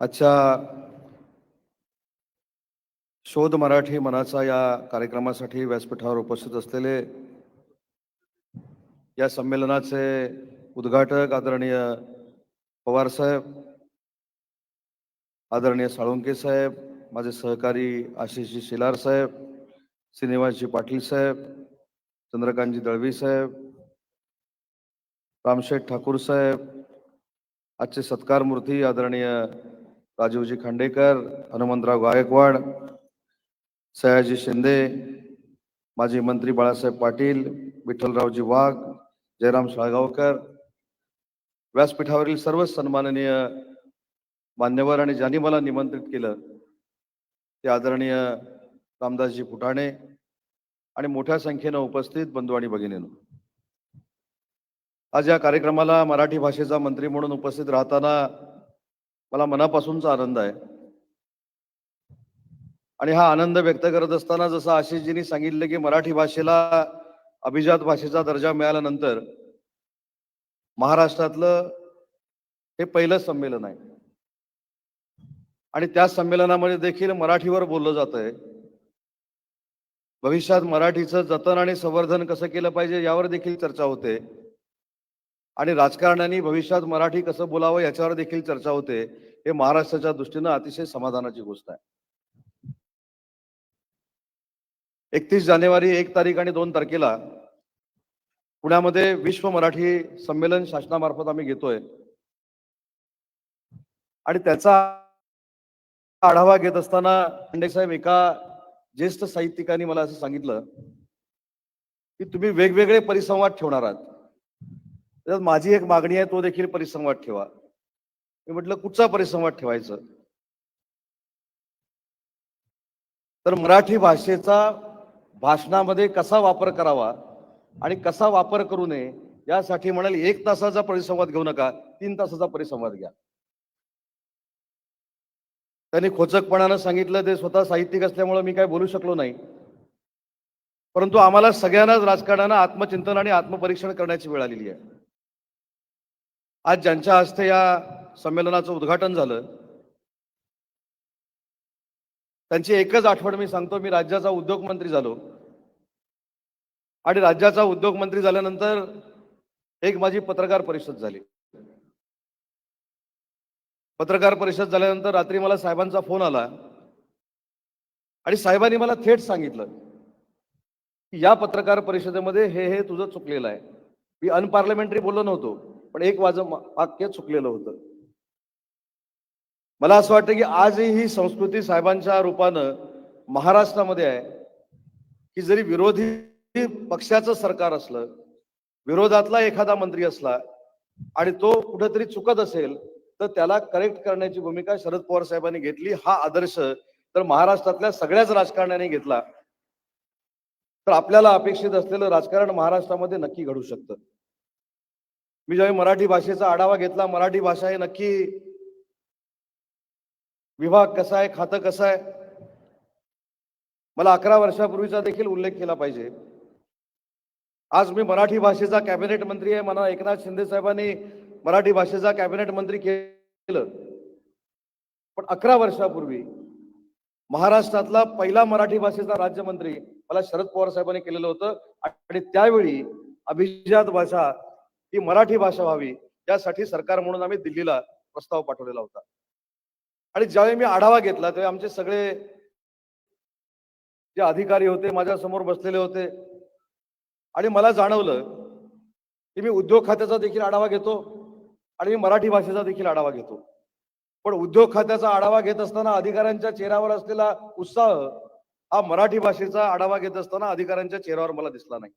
आजच्या शोध मराठी मनाचा या कार्यक्रमासाठी व्यासपीठावर उपस्थित असलेले या संमेलनाचे उद्घाटक आदरणीय पवार साहेब आदरणीय साळुंके साहेब माझे सहकारी आशिषजी शिलार साहेब श्रीनिवासजी पाटील साहेब चंद्रकांतजी दळवी साहेब रामशेठ ठाकूर साहेब आजचे सत्कार मूर्ती आदरणीय राजीवजी खांडेकर हनुमंतराव गायकवाड सयाजी शिंदे माजी मंत्री बाळासाहेब पाटील विठ्ठलरावजी वाघ जयराम साळगावकर. व्यासपीठावरील सर्व सन्माननीय मान्यवर आणि ज्यांनी मला निमंत्रित केलं ते आदरणीय रामदासजी फुटाणे आणि मोठ्या संख्येनं उपस्थित बंधू आणि भगिनीनं. आज या कार्यक्रमाला मराठी भाषेचा मंत्री म्हणून उपस्थित राहताना मला मनापासूनचा आनंद आहे. आणि हा आनंद व्यक्त करत असताना जसं आशिषजींनी सांगितलं की मराठी भाषेला अभिजात भाषेचा दर्जा मिळाल्यानंतर महाराष्ट्रातलं हे पहिलं संमेलन आहे. आणि त्या संमेलनामध्ये देखील मराठीवर बोललं जात आहे भविष्यात मराठीचं जतन आणि संवर्धन कसं केलं पाहिजे यावर देखील चर्चा होते. आणि राजकारण्यांनी भविष्यात मराठी कसं बोलावं याच्यावर देखील चर्चा होते हे महाराष्ट्राच्या दृष्टीनं अतिशय समाधानाची गोष्ट आहे. एकतीस जानेवारी एक तारीख आणि दोन तारखेला पुण्यामध्ये विश्व मराठी संमेलन शासनामार्फत आम्ही घेतोय. आणि त्याचा आढावा घेत असताना खंडे साहेब एका ज्येष्ठ साहित्यिकांनी मला असं सांगितलं की तुम्ही वेगवेगळे परिसंवाद ठेवणार आहात. त्याच्यात माझी एक मागणी आहे तो देखील परिसंवाद ठेवा. मी म्हटलं कुठचा परिसंवाद ठेवायचं? तर मराठी भाषेचा भाषणामध्ये कसा वापर करावा आणि कसा वापर करू नये यासाठी म्हणाल एक तासाचा परिसंवाद घेऊ नका तीन तासाचा परिसंवाद घ्या. त्यांनी खोचकपणानं सांगितलं ते स्वतः साहित्यिक असल्यामुळे मी काय बोलू शकलो नाही. परंतु आम्हाला सगळ्यांनाच राजकारणानं आत्मचिंतन आणि आत्मपरीक्षण करण्याची वेळ आलेली आहे. आज ज्यांच्या हस्ते या संमेलनाचं उद्घाटन झालं त्यांची एकच आठवण मी सांगतो मी राज्याचा उद्योग मंत्री झालो. आणि राज्याचा उद्योग मंत्री झाल्यानंतर एक माझी पत्रकार परिषद झाली. पत्रकार परिषद झाल्यानंतर रात्री मला साहेबांचा फोन आला आणि साहेबांनी मला थेट सांगितलं की या पत्रकार परिषदेमध्ये हे हे तुझं चुकलेलं आहे. मी अनपार्लमेंटरी बोललो नव्हतो. पण एक माझं वाक्य चुकलेलं होतं. मला असं वाटतं की आजही ही संस्कृती साहेबांच्या रूपानं महाराष्ट्रामध्ये आहे की जरी विरोधी पक्षाचं सरकार असलं विरोधातला एखादा मंत्री असला आणि तो कुठेतरी चुकत असेल तर त्याला करेक्ट करण्याची भूमिका शरद पवार साहेबांनी घेतली हा आदर्श तर महाराष्ट्रातल्या सगळ्याच राजकारण्याने घेतला. तर आपल्याला अपेक्षित असलेलं राजकारण महाराष्ट्रामध्ये नक्की घडू शकतं. मी ज्यावेळी मराठी भाषेचा आढावा घेतला मराठी भाषा हे नक्की विभाग कसा आहे खातं कसं आहे मला अकरा वर्षापूर्वीचा देखील उल्लेख केला पाहिजे. आज मी मराठी भाषेचा कॅबिनेट मंत्री आहे मला एकनाथ शिंदे साहेबांनी मराठी भाषेचा कॅबिनेट मंत्री केलं. पण अकरा वर्षापूर्वी महाराष्ट्रातला पहिला मराठी भाषेचा राज्यमंत्री मला शरद पवार साहेबांनी केलेलं होतं आणि त्यावेळी अभिजात भाषा ही मराठी भाषा व्हावी यासाठी सरकार म्हणून आम्ही दिल्लीला प्रस्ताव पाठवलेला होता. आणि ज्यावेळी मी आढावा घेतला तेव्हा आमचे सगळे जे अधिकारी होते माझ्यासमोर बसलेले होते. आणि मला जाणवलं की मी उद्योग खात्याचा देखील आढावा घेतो आणि मी मराठी भाषेचा देखील आढावा घेतो. पण उद्योग खात्याचा आढावा घेत असताना अधिकाऱ्यांच्या चेहऱ्यावर असलेला उत्साह हा मराठी भाषेचा आढावा घेत असताना अधिकाऱ्यांच्या चेहऱ्यावर मला दिसला नाही.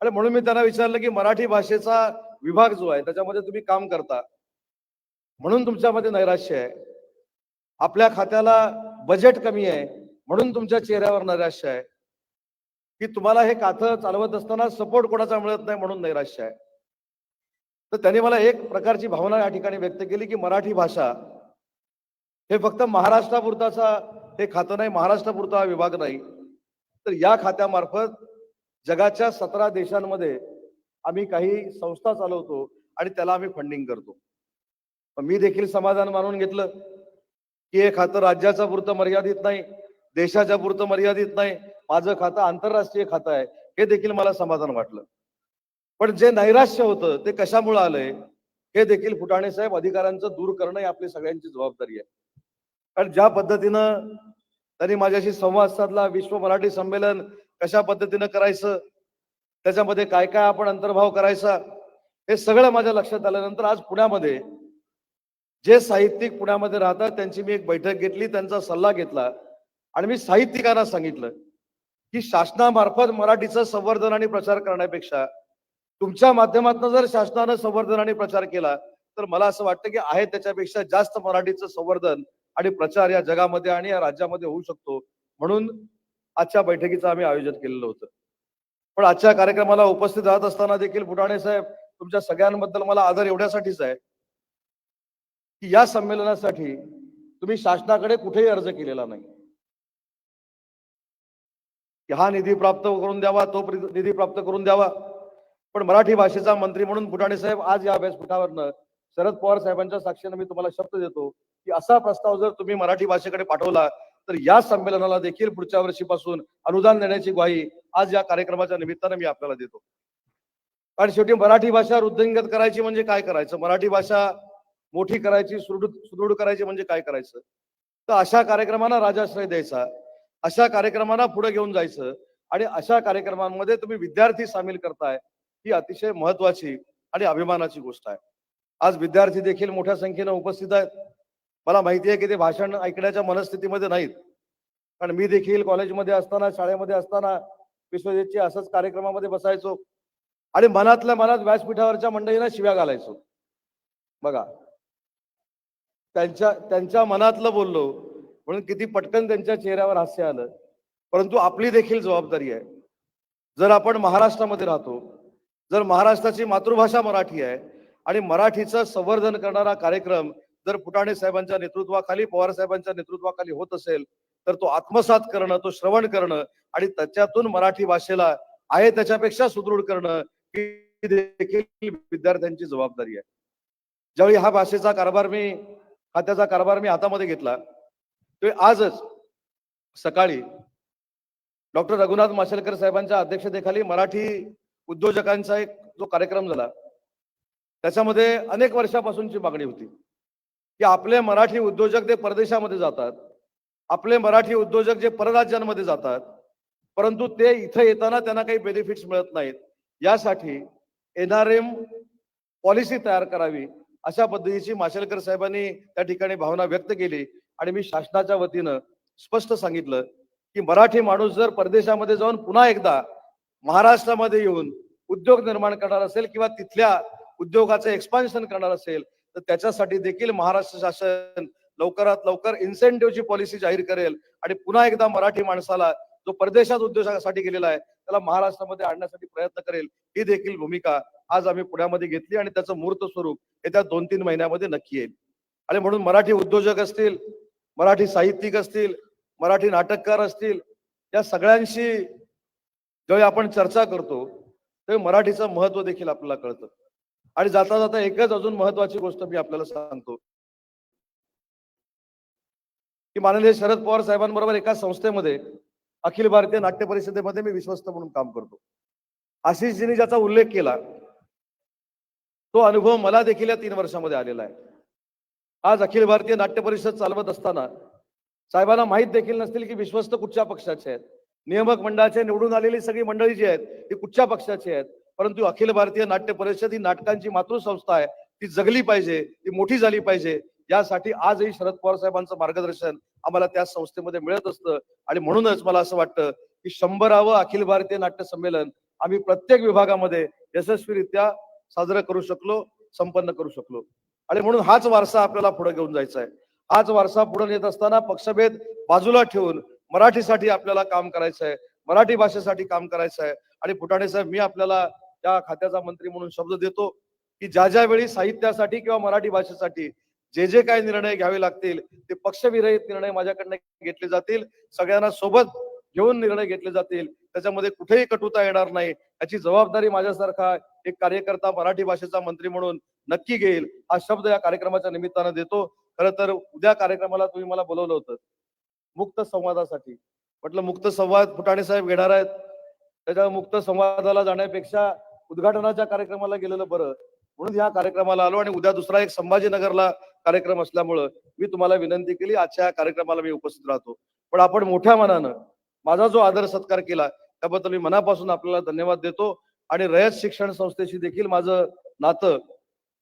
आणि म्हणून मी त्यांना विचारलं की मराठी भाषेचा विभाग जो आहे त्याच्यामध्ये तुम्ही काम करता. म्हणून तुमच्यामध्ये नैराश्य आहे. आपल्या खात्याला बजेट कमी आहे म्हणून तुमच्या चेहऱ्यावर नैराश्य आहे. की तुम्हाला हे खातं चालवत असताना सपोर्ट कोणाचा मिळत नाही म्हणून नैराश्य आहे. तर त्यांनी मला एक प्रकारची भावना या ठिकाणी व्यक्त केली की मराठी भाषा हे फक्त महाराष्ट्रापुरताचा हे खातं नाही महाराष्ट्रापुरता हा विभाग नाही. तर या खात्यामार्फत जगाच्या सतरा देशांमध्ये आम्ही काही संस्था चालवतो आणि त्याला आम्ही फंडिंग करतो. मी देखील समाधान मानून घेतलं की हे खातं राज्याच्या पुरतं मर्यादित नाही देशाच्या पुरतं मर्यादित नाही माझं खातं आंतरराष्ट्रीय खातं आहे हे देखील मला समाधान वाटलं. पण जे नैराश्य होतं ते कशामुळे आलंय हे देखील फुटाणे साहेब अधिकाऱ्यांचं दूर करणं ही आपली सगळ्यांची जबाबदारी आहे. कारण ज्या पद्धतीनं त्यांनी माझ्याशी संवाद साधला विश्व मराठी संमेलन कशा पद्धतीनं करायचं? त्याच्यामध्ये काय काय आपण अंतर्भाव करायचा? हे सगळं माझ्या लक्षात आल्यानंतर आज पुण्यामध्ये जे साहित्यिक पुण्यामध्ये राहतात त्यांची मी एक बैठक घेतली त्यांचा सल्ला घेतला आणि मी साहित्यिकांना सांगितलं की शासनामार्फत मराठीचं संवर्धन आणि प्रचार करण्यापेक्षा तुमच्या माध्यमातून जर शासनानं संवर्धन आणि प्रचार केला तर मला असं वाटतं की आहे त्याच्यापेक्षा जास्त मराठीचं संवर्धन आणि प्रचार या जगामध्ये आणि या राज्यामध्ये होऊ शकतो. म्हणून आजच्या बैठकीचं आम्ही आयोजन केलेलं होतं. पण आजच्या कार्यक्रमाला उपस्थित राहत असताना देखील फुटाणे साहेब तुमच्या सगळ्यांबद्दल मला आदर एवढ्यासाठीच आहे की या संमेलनासाठी तुम्ही शासनाकडे कुठेही अर्ज केलेला नाही. की हा निधी प्राप्त करून द्यावा तो निधी प्राप्त करून द्यावा. पण मराठी भाषेचा मंत्री म्हणून फुटाणे साहेब आज या व्यासपीठावरनं शरद पवार साहेबांच्या साक्षीनं मी तुम्हाला शब्द देतो की असा प्रस्ताव जर तुम्ही मराठी भाषेकडे पाठवला तर या संमेलनाला देखील पुढच्या वर्षीपासून अनुदान देण्याची ग्वाही आज या कार्यक्रमाच्या निमित्तानं मी आपल्याला देतो. कारण शेवटी मराठी भाषा वृद्धिंगत करायची म्हणजे काय करायचं? मराठी भाषा मोठी करायची सुदृढ सुदृढ करायची म्हणजे काय करायचं? तर अशा कार्यक्रमांना राजाश्रय द्यायचा अशा कार्यक्रमांना पुढे घेऊन जायचं आणि अशा कार्यक्रमांमध्ये तुम्ही विद्यार्थी सामील करताय ही अतिशय महत्वाची आणि अभिमानाची गोष्ट आहे. आज विद्यार्थी देखील मोठ्या संख्येनं उपस्थित आहेत. मला माहिती आहे की ते भाषण ऐकण्याच्या मनस्थितीमध्ये नाहीत. कारण मी देखील कॉलेजमध्ये असताना शाळेमध्ये असताना विश्वजितचे असंच कार्यक्रमामध्ये बसायचो आणि मनातल्या मनात व्यासपीठावरच्या मंडळींना शिव्या घालायचो. बघा. त्यांच्या त्यांच्या मनातलं बोललो म्हणून किती पटकन त्यांच्या चेहऱ्यावर हास्य आलं. परंतु आपली देखील जबाबदारी आहे. जर आपण महाराष्ट्रामध्ये राहतो जर महाराष्ट्राची मातृभाषा मराठी आहे आणि मराठीचं संवर्धन करणारा कार्यक्रम जर फुटाणे साहेबांच्या नेतृत्वाखाली पवार साहेबांच्या नेतृत्वाखाली होत असेल तर तो आत्मसात करणं तो श्रवण करणं आणि त्याच्यातून मराठी भाषेला आहे त्याच्यापेक्षा सुदृढ करणं ही देखील विद्यार्थ्यांची जबाबदारी आहे. ज्यावेळी हा भाषेचा कारभार मी खात्याचा कारभार मी हातामध्ये घेतला ते आजच सकाळी डॉक्टर रघुनाथ माशेलकर साहेबांच्या अध्यक्षतेखाली मराठी उद्योजकांचा एक जो कार्यक्रम झाला त्याच्यामध्ये अनेक वर्षापासूनची मागणी होती. की आपले मराठी उद्योजक ते परदेशामध्ये जातात. आपले मराठी उद्योजक जे परराज्यांमध्ये जातात. परंतु ते इथं येताना त्यांना काही बेनिफिट्स मिळत नाहीत. यासाठी एनआरएम पॉलिसी तयार करावी अशा पद्धतीची माशेलकर साहेबांनी त्या ठिकाणी भावना व्यक्त केली आणि मी शासनाच्या वतीनं स्पष्ट सांगितलं की मराठी माणूस जर परदेशामध्ये जाऊन पुन्हा एकदा महाराष्ट्रामध्ये येऊन उद्योग निर्माण करणार असेल किंवा तिथल्या उद्योगाचं एक्सपान्शन करणार असेल तर त्याच्यासाठी देखील महाराष्ट्र शासन लवकरात लवकर इन्सेंटिव्हची पॉलिसी जाहीर करेल. आणि पुन्हा एकदा मराठी माणसाला जो परदेशात उद्योगासाठी गेलेला आहे त्याला महाराष्ट्रामध्ये आणण्यासाठी प्रयत्न करेल ही देखील भूमिका आज आम्ही पुण्यामध्ये घेतली आणि त्याचं मूर्त स्वरूप येत्या दोन तीन महिन्यामध्ये नक्की येईल. आणि म्हणून मराठी उद्योजक असतील मराठी साहित्यिक असतील मराठी नाटककार असतील या सगळ्यांशी ज्यावेळी आपण चर्चा करतो तेव्हा मराठीचं महत्त्व देखील आपल्याला कळतं. आणि जाता जाता एकच अजून महत्वाची गोष्ट मी आपल्याला सांगतो. की माननीय शरद पवार साहेबांबरोबर एका संस्थेमध्ये अखिल भारतीय नाट्य परिषदेमध्ये मी विश्वस्त म्हणून काम करतो. आशिषजींनी ज्याचा उल्लेख केला तो अनुभव मला देखील या तीन वर्षामध्ये आलेला आहे. आज अखिल भारतीय नाट्य परिषद चालवत असताना साहेबांना माहीत देखील नसतील की विश्वस्त कुठच्या पक्षाचे आहेत. नियामक मंडळाचे निवडून आलेली सगळी मंडळी जी आहेत ती कुठच्या पक्षाची आहेत? परंतु अखिल भारतीय नाट्य परिषद ही नाटकांची मातृसंस्था आहे. ती जगली पाहिजे ती मोठी झाली पाहिजे. यासाठी आजही शरद पवार साहेबांचं मार्गदर्शन आम्हाला त्या संस्थेमध्ये मिळत असतं. आणि म्हणूनच मला असं वाटतं की शंभरावं अखिल भारतीय नाट्य संमेलन आम्ही प्रत्येक विभागामध्ये यशस्वीरित्या साजरं करू शकलो संपन्न करू शकलो. आणि म्हणून हाच वारसा आपल्याला पुढे घेऊन जायचा आहे. हाच वारसा पुढे नेत असताना पक्षभेद बाजूला ठेवून मराठीसाठी आपल्याला काम करायचं आहे. मराठी भाषेसाठी काम करायचं आहे. आणि फुटाणे साहेब मी आपल्याला त्या खात्याचा मंत्री म्हणून शब्द देतो की ज्या ज्या वेळी साहित्यासाठी किंवा मराठी भाषेसाठी जे जे काही निर्णय घ्यावे लागतील ते पक्षविरहित निर्णय माझ्याकडनं घेतले जातील. सगळ्यांना सोबत घेऊन निर्णय घेतले जातील. त्याच्यामध्ये कुठेही कटुता येणार नाही. याची जबाबदारी माझ्यासारखा एक कार्यकर्ता मराठी भाषेचा मंत्री म्हणून नक्की घेईल हा शब्द या कार्यक्रमाच्या निमित्तानं देतो. खरं तर उद्या कार्यक्रमाला तुम्ही मला बोलवलं होतं. मुक्त संवादासाठी. म्हटलं मुक्त संवाद फुटाणे साहेब घेणार आहेत. त्याच्या मुक्त संवादाला जाण्यापेक्षा उद्घाटनाच्या कार्यक्रमाला गेलेलं बरं. म्हणून ह्या कार्यक्रमाला आलो आणि उद्या दुसरा एक संभाजीनगरला कार्यक्रम असल्यामुळं मी तुम्हाला विनंती केली. आजच्या कार्यक्रमाला मी उपस्थित राहतो. पण आपण मोठ्या मनानं माझा जो आदर सत्कार केला त्याबद्दल मी मनापासून आपल्याला धन्यवाद देतो. आणि रयत शिक्षण संस्थेशी देखील माझं नातं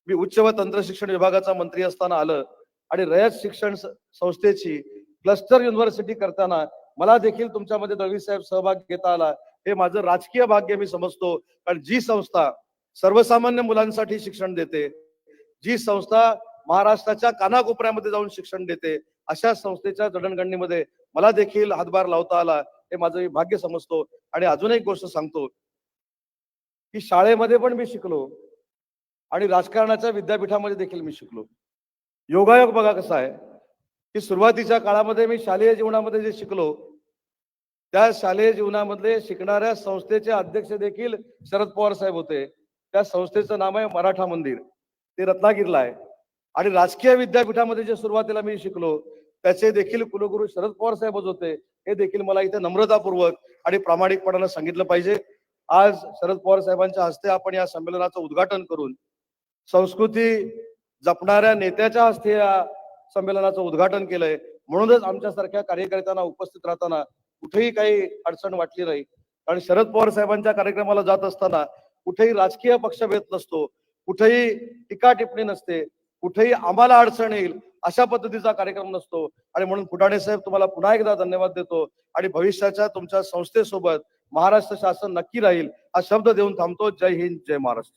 मी उच्च व तंत्र शिक्षण विभागाचा मंत्री असताना आलं. आणि रयत शिक्षण संस्थेची क्लस्टर युनिव्हर्सिटी करताना मला देखील तुमच्यामध्ये दळवी साहेब सहभाग घेता आला. हे माझं राजकीय भाग्य मी समजतो कारण जी संस्था सर्वसामान्य मुलांसाठी शिक्षण देते जी संस्था महाराष्ट्राच्या कानाकोपऱ्यामध्ये जाऊन शिक्षण देते अशा संस्थेच्या जडणघडणीमध्ये मला देखील हातभार लावता आला हे माझं मी भाग्य समजतो. आणि अजून एक गोष्ट सांगतो की शाळेमध्ये पण मी शिकलो आणि राजकारणाच्या विद्यापीठामध्ये देखील मी शिकलो. योगायोग बघा कसा आहे की सुरुवातीच्या काळामध्ये मी शालेय जीवनामध्ये जे शिकलो त्या शालेय जीवनामधले शिकणाऱ्या संस्थेचे अध्यक्ष देखील शरद पवार साहेब होते. त्या संस्थेचं नाव आहे मराठा मंदिर. ते रत्नागिरीला आहे. आणि राजकीय विद्यापीठामध्ये जे सुरुवातीला मी शिकलो त्याचे देखील कुलगुरू शरद पवार साहेबच होते. हे देखील मला इथे नम्रतापूर्वक आणि प्रामाणिकपणानं सांगितलं पाहिजे. आज शरद पवार साहेबांच्या हस्ते आपण या संमेलनाचं उद्घाटन करून संस्कृती जपणाऱ्या नेत्याच्या हस्ते या संमेलनाचं उद्घाटन केलंय. म्हणूनच आमच्यासारख्या कार्यकर्त्यांना उपस्थित राहताना कुठेही काही अडचण वाटली नाही. कारण शरद पवार साहेबांच्या कार्यक्रमाला जात असताना कुठेही राजकीय पक्षभेद नसतो कुठेही टीका टिप्पणी नसते कुठेही आम्हाला अडचण येईल अशा पद्धतीचा कार्यक्रम नसतो. आणि म्हणून फुटाणे साहेब तुम्हाला पुन्हा एकदा धन्यवाद देतो. आणि भविष्याच्या तुमच्या संस्थेसोबत महाराष्ट्र शासन नक्की राहील हा शब्द देऊन थांबतो. जय हिंद जय महाराष्ट्र.